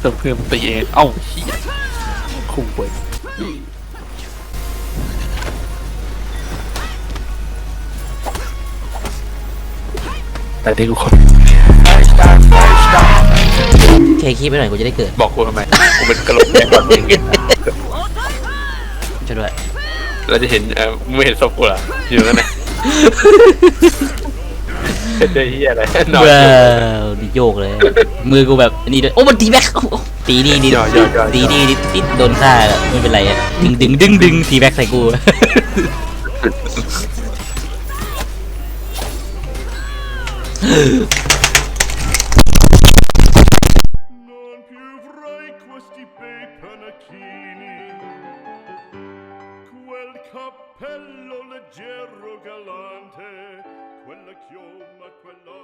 เติมเพิ่มตีเอง เอ้าเฮียคุ้มเว้ยแต่ที่กูคนเคคีบไปหน่อยกูจะได้เกิดบอกกูทำไม กูเป็นกระโหลกแดงก่อนมึงช่วยด้วย เราจะเห็นเออมึงไม่เห็นศพกูเหรออยู่นั่นนะ เดยเหียอะไรหน่ว้าดิโยกเลย มือกูแบบนี่ด้ยโอ้มันตีแบ็กตีนี่ดิย่อย่อย่ตีนี่ติดโดนฆ่าแล้วไม่เป็นไรอะดึงดึงดึงดึงตีแบ็กใส่กู Non chioma, quello